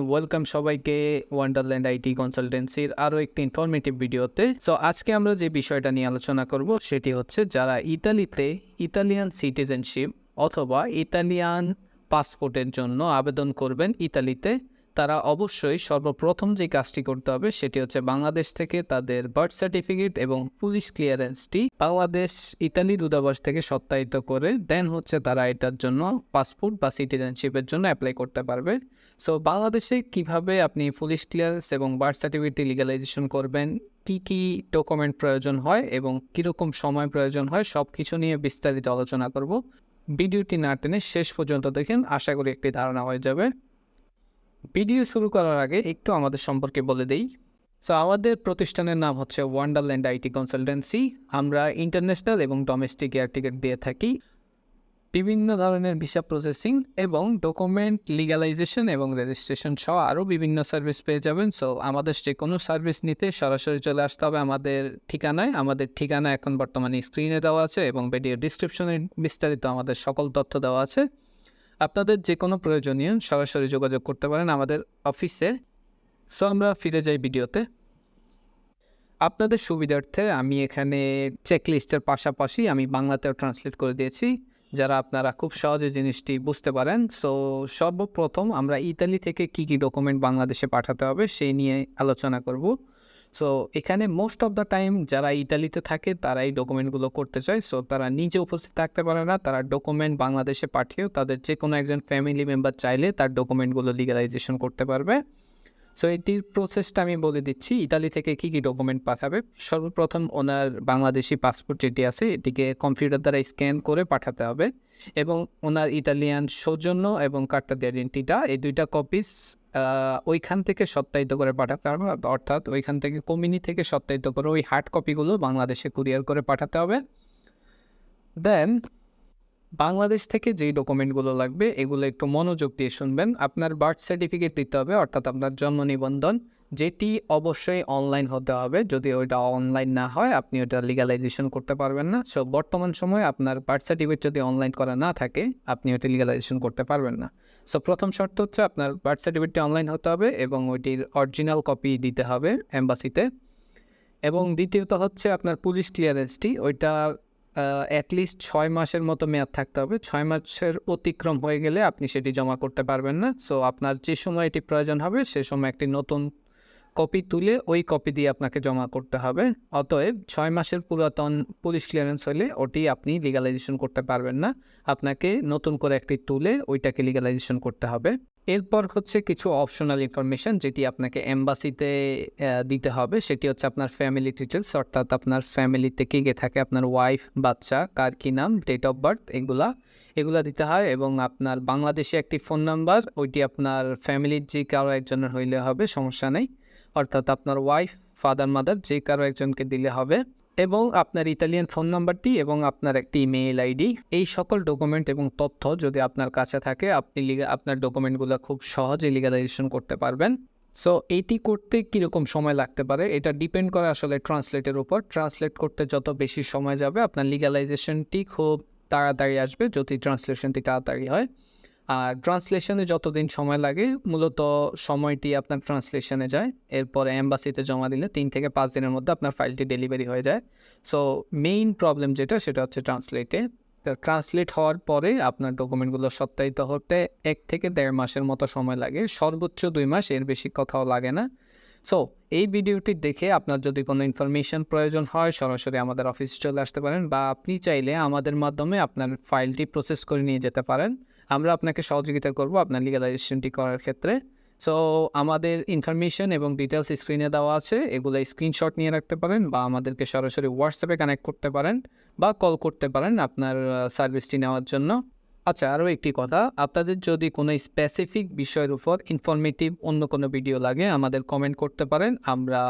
Welcome সবাইকে Wonderland IT কনসালটেন্সির আরও একটি ইনফরমেটিভ ভিডিওতে। সো আজকে আমরা যে বিষয়টা নিয়ে আলোচনা করব সেটি হচ্ছে যারা ইতালিতে ইতালিয়ান সিটিজেনশিপ অথবা ইতালিয়ান পাসপোর্টের জন্য আবেদন করবেন ইতালিতে তারা অবশ্যই সর্বপ্রথম যে কাজটি করতে হবে সেটি হচ্ছে বাংলাদেশ থেকে তাদের বার্থ সার্টিফিকেট এবং পুলিশ ক্লিয়ারেন্সটি বাংলাদেশ ইতালি দূতাবাস থেকে সত্যায়িত করে দেন হচ্ছে তারা এটার জন্য পাসপোর্ট বা সিটিজেনশিপের জন্য অ্যাপ্লাই করতে পারবে। সো বাংলাদেশে কীভাবে আপনি পুলিশ ক্লিয়ারেন্স এবং বার্থ সার্টিফিকেট লিগালাইজেশন করবেন? কি কি ডকুমেন্ট প্রয়োজন হয় এবং কীরকম সময় প্রয়োজন হয়? সব কিছু নিয়ে বিস্তারিত আলোচনা করব। ভিডিওটি না টেনে শেষ পর্যন্ত দেখেন। আশা করি একটি ধারণা হয়ে যাবে। ভিডিও শুরু করার আগে একটু আমাদের সম্পর্কে বলে দেই। সো আমাদের প্রতিষ্ঠানের নাম হচ্ছে ওয়ান্ডারল্যান্ড আইটি কনসালটেন্সি। আমরা ইন্টারন্যাশনাল এবং ডোমেস্টিক এয়ার টিকিট দিয়ে থাকি। বিভিন্ন ধরনের ভিসা প্রসেসিং এবং ডকুমেন্ট লিগালাইজেশন এবং রেজিস্ট্রেশন সহ আরও বিভিন্ন সার্ভিস পেয়ে যাবেন। সো আমাদের যে কোনো সার্ভিস নিতে সরাসরি চলে আসতে হবে আমাদের ঠিকানায়। আমাদের ঠিকানা এখন বর্তমানে স্ক্রিনে দেওয়া আছে এবং ভিডিও ডিসক্রিপশনে বিস্তারিত আমাদের সকল তথ্য দেওয়া আছে। আপনাদের যে কোনো প্রয়োজনীয় সরাসরি যোগাযোগ করতে পারেন আমাদের অফিসে। সো আমরা ফিরে যাই ভিডিওতে। আপনাদের সুবিধার্থে আমি এখানে চেকলিস্টের পাশাপাশি আমি বাংলাতেও ট্রান্সলেট করে দিয়েছি, যারা আপনারা খুব সহজে জিনিসটি বুঝতে পারেন। সো সর্বপ্রথম আমরা ইতালি থেকে কি কি ডকুমেন্ট বাংলাদেশে পাঠাতে হবে সেই নিয়ে আলোচনা করব। সো এখানে মোস্ট অফ দ্য টাইম যারা ইতালিতে থাকে তারা এই ডকুমেন্টগুলো করতে চায়। সো তারা নিজে উপস্থিত থাকতে পারে না। তারা ডকুমেন্ট বাংলাদেশে পাঠিয়েও তাদের যে কোনো একজন ফ্যামিলি মেম্বার চাইলে তার ডকুমেন্টগুলো লিগালাইজেশন করতে পারবে। সো এটির প্রসেসটা আমি বলে দিচ্ছি, ইতালি থেকে কী কী ডকুমেন্ট পাঠাবে। সর্বপ্রথম ওনার বাংলাদেশি পাসপোর্ট যেটি আছে, এটিকে কম্পিউটার দ্বারা স্ক্যান করে পাঠাতে হবে। এবং ওনার ইতালিয়ান সৌজন্য এবং কার্তা আইডেন্টিটা এই দুইটা কপিস ওইখান থেকে সত্যায়িত করে পাঠাতে হবে, অর্থাৎ ওইখান থেকে কমিনি থেকে সত্যায়িত করে ওই হার্ড কপিগুলো বাংলাদেশে কুরিয়ার করে পাঠাতে হবে। দেন বাংলাদেশ থেকে যেই ডকুমেন্টগুলো লাগবে, এগুলো একটু মনোযোগ দিয়ে শুনবেন। আপনার বার্থ সার্টিফিকেট দিতে হবে, অর্থাৎ আপনার জন্ম নিবন্ধন। যেটি অবশ্যই অনলাইন হতে হবে। যদি ওইটা অনলাইন না হয়, আপনি ওটা লিগালাইজেশন করতে পারবেন না। সো বর্তমান সময়ে আপনার বার্থ সার্টিফিকেট যদি অনলাইন করা না থাকে, আপনি ওটা লিগালাইজেশন করতে পারবেন না। সো প্রথম শর্ত হচ্ছে আপনার বার্থ সার্টিফিকেটটি অনলাইন হতে হবে এবং ওইটির অরিজিনাল কপি দিতে হবে অ্যাম্বাসিতে এবং দ্বিতীয়ত হচ্ছে আপনার পুলিশ ক্লিয়ারেন্সটি ওইটা অ্যাটলিস্ট ছয় মাসের মতো মেয়াদ থাকতে হবে। ছয় মাসের অতিক্রম হয়ে গেলে আপনি সেটি জমা করতে পারবেন না। সো আপনার যে সময় এটি প্রয়োজন হবে, সে সময় একটি নতুন কপি তুলে ওই কপি দিয়ে আপনাকে জমা করতে হবে। অতএব ছয় মাসের পুরাতন পুলিশ ক্লিয়ারেন্স হলে ওটি আপনি লিগালাইজেশন করতে পারবেন না। আপনাকে নতুন করে একটি তুলে ওইটাকে লিগালাইজেশন করতে হবে। এরপর হচ্ছে কিছু অপশনাল ইনফরমেশান যেটি আপনাকে এম্বাসিতে দিতে হবে। সেটি হচ্ছে আপনার ফ্যামিলি ডিটেলস অর্থাৎ আপনার ফ্যামিলিতে কে কে থাকে, আপনার ওয়াইফ বাচ্চা, কার কী নাম ডেট অফ বার্থ এগুলা। এগুলা দিতে হয় এবং আপনার বাংলাদেশে একটি ফোন নাম্বার ওইটি আপনার ফ্যামিলির যে কারও একজনের হইলে হবে, সমস্যা নেই। অর্থাৎ আপনার ওয়াইফ ফাদার মাদার যে কারও একজনকে দিলে হবে এবং আপনার ইতালিয়ান ফোন নাম্বারটি এবং আপনার একটি ইমেইল আইডি এই সকল ডকুমেন্ট এবং তথ্য যদি আপনার কাছে থাকে, আপনি আপনার ডকুমেন্টগুলো খুব সহজে লিগালাইজেশন করতে পারবেন। সো এটি করতে কীরকম সময় লাগতে পারে? এটা ডিপেন্ড করে আসলে ট্রান্সলেটের উপর। ট্রান্সলেট করতে যত বেশি সময় যাবে, আপনার লিগালাইজেশনটি খুব তাড়াতাড়ি আসবে যদি ট্রান্সলেশনটি তাড়াতাড়ি হয়। আর ট্রান্সলেশনে যতদিন সময় লাগে, মূলত সময়টি আপনার ট্রান্সলেশনে যায়। এরপরে অ্যাম্বাসিতে জমা দিলে তিন থেকে পাঁচ দিনের মধ্যে আপনার ফাইলটি ডেলিভারি হয়ে যায়। সো মেইন প্রবলেম যেটা, সেটা হচ্ছে ট্রান্সলেটে তো ট্রান্সলেট হওয়ার পরে আপনার ডকুমেন্টগুলো সত্যায়িত হতে এক থেকে দেড় মাসের মতো সময় লাগে। সর্বোচ্চ দুই মাস, এর বেশি কথাও লাগে না। সো এই ভিডিওটি দেখে আপনার যদি কোনো ইনফরমেশন প্রয়োজন হয়, সরাসরি আমাদের অফিসে চলে আসতে পারেন বা আপনি চাইলে আমাদের মাধ্যমে আপনার ফাইলটি প্রসেস করে নিয়ে যেতে পারেন। আমরা আপনাকে সহযোগিতা করব আপনার লিগালাইজেশনটি করার ক্ষেত্রে। সো আমাদের ইনফরমেশন এবং ডিটেলস স্ক্রিনে দেওয়া আছে। এগুলো স্ক্রিনশট নিয়ে রাখতে পারেন বা আমাদেরকে সরাসরি হোয়াটসঅ্যাপে কানেক্ট করতে পারেন বা কল করতে পারেন আপনার সার্ভিসটি নেওয়ার জন্য। আচ্ছা আরও একটি কথা। আপনাদের যদি কোনো স্পেসিফিক বিষয়ের উপর ইনফরমেটিভ অন্য কোনো ভিডিও লাগে, আমাদের কমেন্ট করতে পারেন। আমরা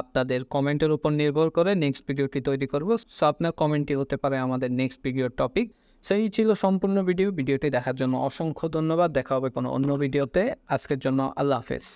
আপনাদের কমেন্টের উপর নির্ভর করে নেক্সট ভিডিওটি তৈরি করব। সো আপনার কমেন্টটি হতে পারে আমাদের নেক্সট ভিডিওর টপিক সেই ছিল সম্পূর্ণ ভিডিও। ভিডিওটি দেখার জন্য অসংখ্য ধন্যবাদ। দেখা হবে কোনো অন্য ভিডিওতে। আজকের জন্য আল্লাহ হাফেজ।